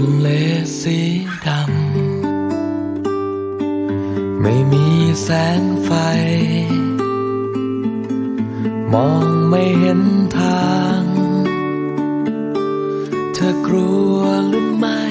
ทะเลสีดำ ไม่มีแสงไฟ มองไม่เห็นทาง เธอกลัวหรือไม่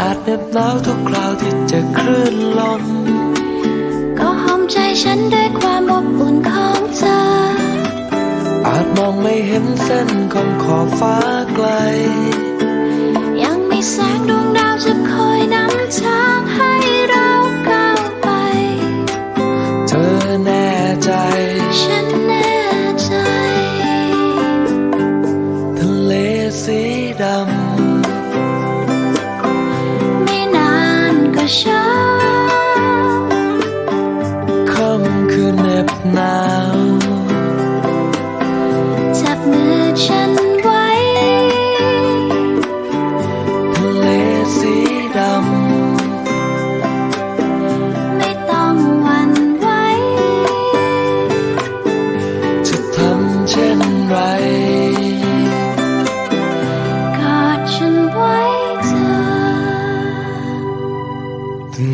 ออาจเหน็บหนาวทุกคราวที่เจอคลื่นลมก็หอมใจฉันด้วยความอบอุ่นของเธอ อาจมองไม่เห็นเส้นของขอบฟ้าไกล ยังมีแสงดวงดาวจะคอยนำทางให้เราก้าวไป เธอแน่ใจ ฉันแน่ใจ ทะเลสีดไ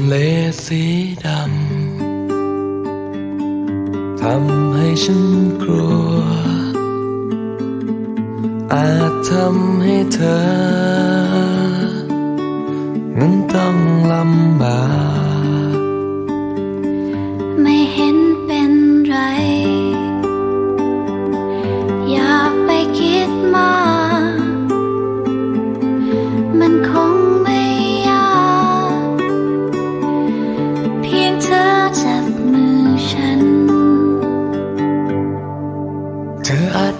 เลสีดำทำให้ฉันกลัว อาจทำให้เธอ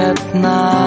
ก็เ